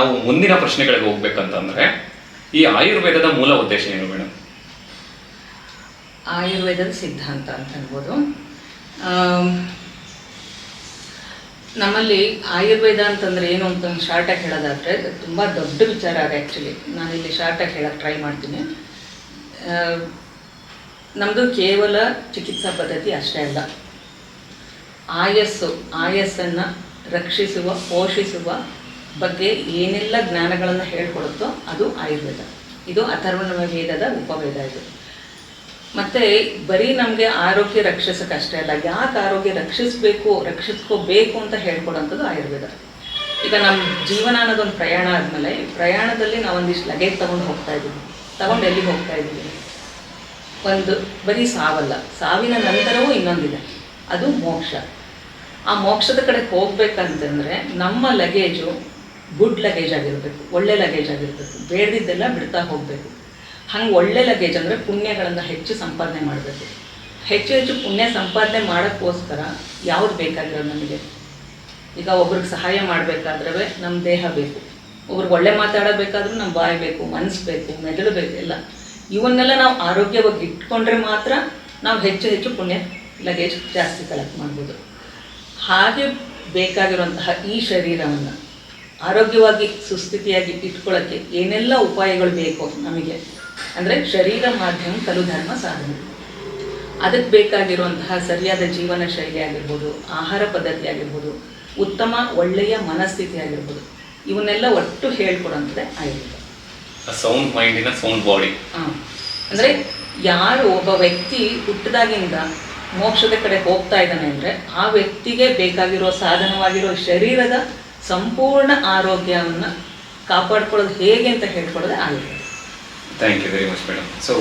ನಾವು ಮುಂದಿನ ಪ್ರಶ್ನೆಗಳಿಗೆ ಹೋಗ್ಬೇಕಂತಂದ್ರೆ ಈ ಆಯುರ್ವೇದದ ಮೂಲ ಉದ್ದೇಶ ಏನು ಮೇಡಮ್ ಆಯುರ್ವೇದದ ಸಿದ್ಧಾಂತ ಅಂತ ಹೇಳ್ಬೋದು. ನಮ್ಮಲ್ಲಿ ಆಯುರ್ವೇದ ಅಂತಂದ್ರೆ ಏನು ಅಂತ ಶಾರ್ಟಾಗಿ ಹೇಳೋದಾದ್ರೆ, ತುಂಬ ದೊಡ್ಡ ವಿಚಾರ ಅದು ಆ್ಯಕ್ಚುಲಿ ನಾನಿಲ್ಲಿ ಶಾರ್ಟಾಗಿ ಹೇಳಕ್ಕೆ ಟ್ರೈ ಮಾಡ್ತೀನಿ. ನಮ್ಮದು ಕೇವಲ ಚಿಕಿತ್ಸಾ ಪದ್ಧತಿ ಅಷ್ಟೇ ಅಲ್ಲ. ಆಯಸ್ಸು, ಆಯಸ್ಸನ್ನು ರಕ್ಷಿಸುವ, ಪೋಷಿಸುವ ಬಗ್ಗೆ ಏನೆಲ್ಲ ಜ್ಞಾನಗಳನ್ನು ಹೇಳ್ಕೊಡುತ್ತೋ ಅದು ಆಯುರ್ವೇದ. ಇದು ಅಥರ್ವಣ ವೇದದ ಉಪವೇದ ಇದು. ಮತ್ತೆ ಬರೀ ನಮಗೆ ಆರೋಗ್ಯ ರಕ್ಷಿಸೋಕ್ಕಷ್ಟೇ ಅಲ್ಲ, ಯಾಕೆ ಆರೋಗ್ಯ ರಕ್ಷಿಸಬೇಕು, ರಕ್ಷಿಸ್ಕೋಬೇಕು ಅಂತ ಹೇಳ್ಕೊಡೋಂಥದ್ದು ಆಯುರ್ವೇದ. ಈಗ ನಮ್ಮ ಜೀವನ ಅನ್ನೋದೊಂದು ಪ್ರಯಾಣ ಆದಮೇಲೆ, ಪ್ರಯಾಣದಲ್ಲಿ ನಾವು ಒಂದಿಷ್ಟು ಲಗೇಜ್ ತೊಗೊಂಡು ಹೋಗ್ತಾ ಇದ್ದೀವಿ. ತಗೊಂಡು ಎಲ್ಲಿಗೆ ಹೋಗ್ತಾ ಇದ್ದೀವಿ? ಒಂದು ಬರೀ ಸಾವಲ್ಲ, ಸಾವಿನ ನಂತರವೂ ಇನ್ನೊಂದಿದೆ. ಅದು ಮೋಕ್ಷ. ಆ ಮೋಕ್ಷದ ಕಡೆ ಹೋಗ್ಬೇಕಂತಂದ್ರೆ ನಮ್ಮ ಲಗೇಜು ಗುಡ್ ಲಗೇಜ್ ಆಗಿರಬೇಕು, ಒಳ್ಳೆ ಲಗೇಜ್ ಆಗಿರಬೇಕು, ಬೇಡದಿದ್ದೆಲ್ಲ ಬಿಡ್ತಾ ಹೋಗಬೇಕು. ಹಂಗೆ ಒಳ್ಳೆ ಲಗೇಜ್ ಅಂದರೆ ಪುಣ್ಯಗಳನ್ನು ಹೆಚ್ಚು ಸಂಪಾದನೆ ಮಾಡಬೇಕು. ಹೆಚ್ಚು ಹೆಚ್ಚು ಪುಣ್ಯ ಸಂಪಾದನೆ ಮಾಡೋಕ್ಕೋಸ್ಕರ ಯಾವ್ದು ಬೇಕಾಗಿರೋದು ನಮಗೆ? ಈಗ ಒಬ್ರಿಗೆ ಸಹಾಯ ಮಾಡಬೇಕಾದ್ರೆ ನಮ್ಮ ದೇಹ ಬೇಕು. ಒಬ್ರಿಗೆ ಒಳ್ಳೆ ಮಾತಾಡಬೇಕಾದ್ರೂ ನಮ್ಮ ಬಾಯಿ ಬೇಕು ಮನಸ್ಸು ಬೇಕು, ಮೆದುಳು ಬೇಕು, ಎಲ್ಲ. ಇವನ್ನೆಲ್ಲ ನಾವು ಆರೋಗ್ಯವಾಗಿ ಇಟ್ಕೊಂಡ್ರೆ ಮಾತ್ರ ನಾವು ಹೆಚ್ಚು ಹೆಚ್ಚು ಪುಣ್ಯ ಲಗೇಜ್ ಜಾಸ್ತಿ ಕಲೆಕ್ಟ್ ಮಾಡ್ಬೋದು. ಹಾಗೆ ಬೇಕಾಗಿರುವಂತಹ ಈ ಶರೀರವನ್ನು ಆರೋಗ್ಯವಾಗಿ ಸುಸ್ಥಿತಿಯಾಗಿ ಇಟ್ಕೊಳ್ಳೋಕ್ಕೆ ಏನೆಲ್ಲ ಉಪಾಯಗಳು ಬೇಕು ನಮಗೆ. ಅಂದರೆ ಶರೀರ ಮಾಧ್ಯಮ ಕಲು ಧರ್ಮ ಸಾಧನೆ. ಅದಕ್ಕೆ ಬೇಕಾಗಿರುವಂತಹ ಸರಿಯಾದ ಜೀವನ ಶೈಲಿ ಆಗಿರ್ಬೋದು ಆಹಾರ ಪದ್ಧತಿ ಆಗಿರ್ಬೋದು ಉತ್ತಮ ಒಳ್ಳೆಯ ಮನಸ್ಥಿತಿ ಆಗಿರ್ಬೋದು ಇವನ್ನೆಲ್ಲ ಒಟ್ಟು ಹೇಳ್ಕೊಡೋಂಥದ್ದೇ ಆಯುರ್ವೇದ. ಸೌಂಡ್ ಮೈಂಡಿನ ಸೌಂಡ್ ಬಾಡಿ ಹಾಂ. ಅಂದರೆ ಯಾರು ಒಬ್ಬ ವ್ಯಕ್ತಿ ಹುಟ್ಟದಾಗಿಂದ ಮೋಕ್ಷದ ಕಡೆ ಹೋಗ್ತಾ ಇದ್ದಾನೆ ಅಂದರೆ ಆ ವ್ಯಕ್ತಿಗೆ ಬೇಕಾಗಿರೋ ಸಾಧನವಾಗಿರೋ ಶರೀರದ ಸಂಪೂರ್ಣ ಆರೋಗ್ಯವನ್ನು ಕಾಪಾಡ್ಕೊಳ್ಳೋದು ಹೇಗೆ ಅಂತ ಹೇಳ್ಕೊಳ್ಳೋದೇ Ayurveda thank you very much madam so